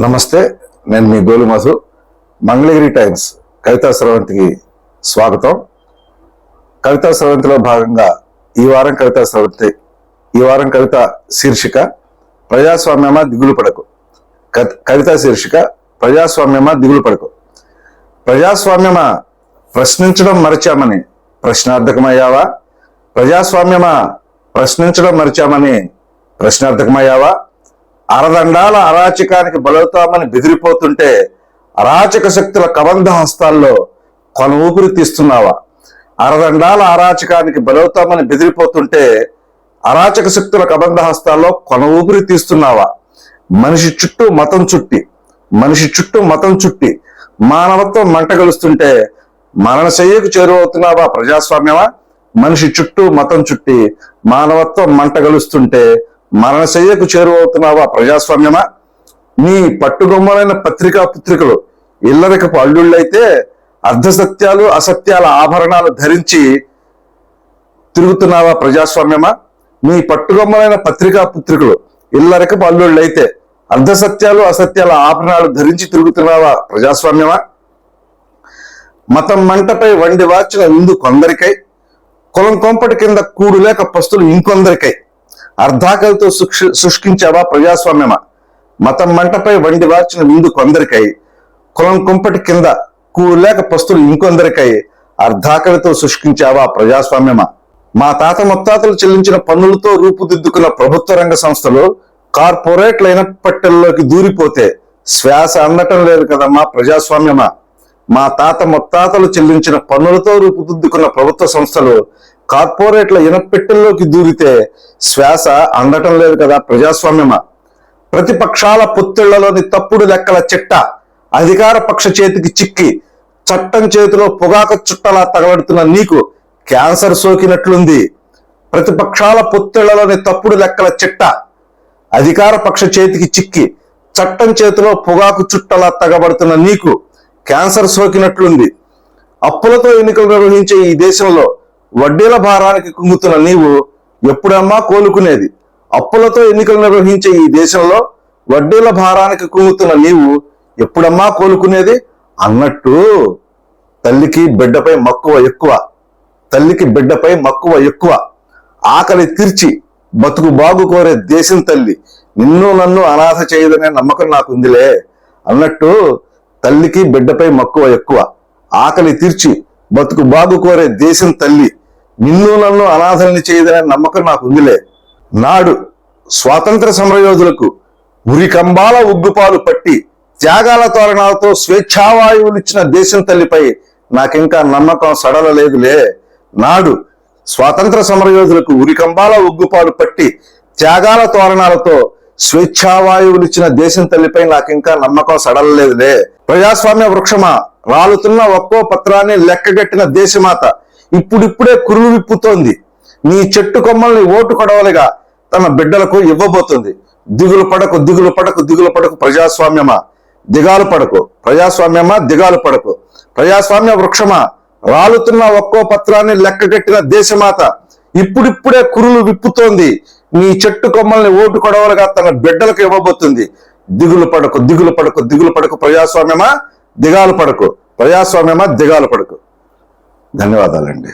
నమస్తే నేను మీ గోలుమధు మంగళగిరి టైమ్స్ కవితా స్రవంతికి స్వాగతం. కవితా స్రవంతిలో భాగంగా ఈ వారం కవితా స్రవంతి ఈ వారం కవిత శీర్షిక ప్రజాస్వామ్యమా దిగులు పడకు. కవితా శీర్షిక ప్రజాస్వామ్యమా దిగులు పడకు. ప్రజాస్వామ్యమా ప్రశ్నించడం మరచామని ప్రశ్నార్థకమయ్యావా? ప్రజాస్వామ్యమా ప్రశ్నించడం మరచామని ప్రశ్నార్థకమయ్యావా? అరదండాల అరాచకానికి బలవుతామని బెదిరిపోతుంటే అరాచక శక్తుల కబంధ హస్తాల్లో కొన ఊపిరి తీస్తున్నావా? అరదండాల అరాచకానికి బలవుతామని బెదిరిపోతుంటే అరాచక శక్తుల కబంధ హస్తాల్లో కొన ఊపిరి తీస్తున్నావా? మనిషి చుట్టూ మతం చుట్టి మనిషి చుట్టూ మతం చుట్టి మానవత్వం మంటగలుస్తుంటే మరణశయ్యకు చేరువవుతున్నావా ప్రజాస్వామ్యమా? మనిషి చుట్టూ మతం చుట్టి మానవత్వం మంటగలుస్తుంటే మరణశయ్యకు చేరువవుతున్నావా ప్రజాస్వామ్యమా? నీ పట్టుగొమ్మలైన పత్రికా పుత్రికలు ఇల్లరికపు అల్లుళ్ళైతే అర్ధసత్యాలు అసత్యాల ఆభరణాలు ధరించి తిరుగుతున్నావా ప్రజాస్వామ్యమా? నీ పట్టుగొమ్మలైన పత్రికా పుత్రికలు ఇల్లరికపు అల్లుళ్ళైతే అర్ధసత్యాలు అసత్యాల ఆభరణాలు ధరించి తిరుగుతున్నావా ప్రజాస్వామ్యమా? మతం మంటపై వండి వాచిన ఇందు కొందరికై కులం కొంపటి కింద కూడు లేక పస్తులు ఇంకొందరికై. అర్ధాకలతో శుక్ష- శుష్కించావా ప్రజాస్వామ్యమా? మతం మంటపై వండి వార్చిన విందు కొందరికై కులం కుంపటి కింద కూలేక పస్తులు ఇంకొందరికై అర్ధాకలితో శుష్కించావా ప్రజాస్వామ్యమా? మా తాత ముత్తాతలు చెల్లించిన పన్నులతో రూపుదిద్దుకున్న ప్రభుత్వ రంగ సంస్థలు కార్పొరేట్లైన పట్టెల్లోకి దూరిపోతే శ్వాస అందటం లేదు కదమ్మా ప్రజాస్వామ్యమా? మా తాత ముత్తాతలు చెల్లించిన పన్నులతో రూపుదిద్దుకున్న ప్రభుత్వ సంస్థలు కార్పొరేట్ల ఇనపెట్టెల్లోకి దూరితే శ్వాస అందటం లేదు కదా ప్రజాస్వామ్యమా? ప్రతిపక్షాల పొత్తిళ్ళలోని తప్పుడు లెక్కల చిట్ట అధికార పక్ష చేతికి చిక్కి చట్టం చేతిలో పొగాకు చుట్టలా తగలడుతున్న నీకు క్యాన్సర్ సోకినట్లుంది. ప్రతిపక్షాల పొత్తిళ్ళలోని తప్పుడు లెక్కల చిట్ట అధికార పక్ష చేతికి చిక్కి చట్టం చేతిలో పొగాకు చుట్టలా తగబడుతున్న నీకు క్యాన్సర్ సోకినట్లుంది. అప్పులతో ఎన్నికలు నిర్వహించే ఈ దేశంలో వడ్డీల భారానికి కుంగుతున్న నీవు ఎప్పుడమ్మా కోలుకునేది? అప్పులతో ఎన్నికలు నిర్వహించే ఈ దేశంలో వడ్డీల భారానికి కుంగుతున్న నీవు ఎప్పుడమ్మా కోలుకునేది? అన్నట్టు తల్లికి బిడ్డపై మక్కువ ఎక్కువ. తల్లికి బిడ్డపై మక్కువ ఎక్కువ. ఆకలి తీర్చి బతుకు బాగు కోరే దేశం తల్లి. నిన్ను నన్ను అనాథ చేయదనే నమ్మకం నాకుందిలే. అన్నట్టు తల్లికి బిడ్డపై మక్కువ ఎక్కువ. ఆకలి తీర్చి బతుకు బాగు కోరే దేశం తల్లి. నిన్ను నన్ను అనాథల్ని చేయదనే నమ్మకం నాకు ఉందిలే నాడు స్వాతంత్ర సమరయోధులకు ఉరికంబాల ఉగ్గుపాలు పట్టి త్యాగాల తోరణాలతో స్వేచ్ఛావాయువులిచ్చిన దేశం తల్లిపై నాకింకా నమ్మకం సడలలేదులే. నాడు స్వాతంత్ర సమరయోధులకు ఉరికంబాల ఉగ్గుపాలు పట్టి త్యాగాల తోరణాలతో స్వేచ్ఛావాయువులిచ్చిన దేశం తల్లిపై నాకింకా నమ్మకం సడలలేదులే. ప్రజాస్వామ్య వృక్షమా రాలుతున్న ఒక్కో పత్రాన్ని లెక్కగట్టిన దేశమాత ఇప్పుడిప్పుడే కురులు విప్పుతోంది. నీ చెట్టు కొమ్మల్ని ఓటు కొడవలిగా తన బిడ్డలకు ఇవ్వబోతుంది. దిగులు పడకు దిగులు పడకు దిగులు పడకు ప్రజాస్వామ్యమా? దిగాలు పడకు. ప్రజాస్వామ్యమా? దిగాలు పడకు. ప్రజాస్వామ్య వృక్షమా? రాలుతున్న ఒక్కో పత్రాన్ని లెక్కగట్టిన దేశమాత ఇప్పుడిప్పుడే కురులు విప్పుతోంది. నీ చెట్టు కొమ్మల్ని ఓటు కొడవలుగా తన బిడ్డలకు ఇవ్వబోతుంది. దిగులు పడకు దిగులు పడకు దిగులు పడకు ప్రజాస్వామ్యమా? దిగాలు పడకు. ప్రజాస్వామ్యమా? దిగాలు పడకు. ధన్యవాదాలండి.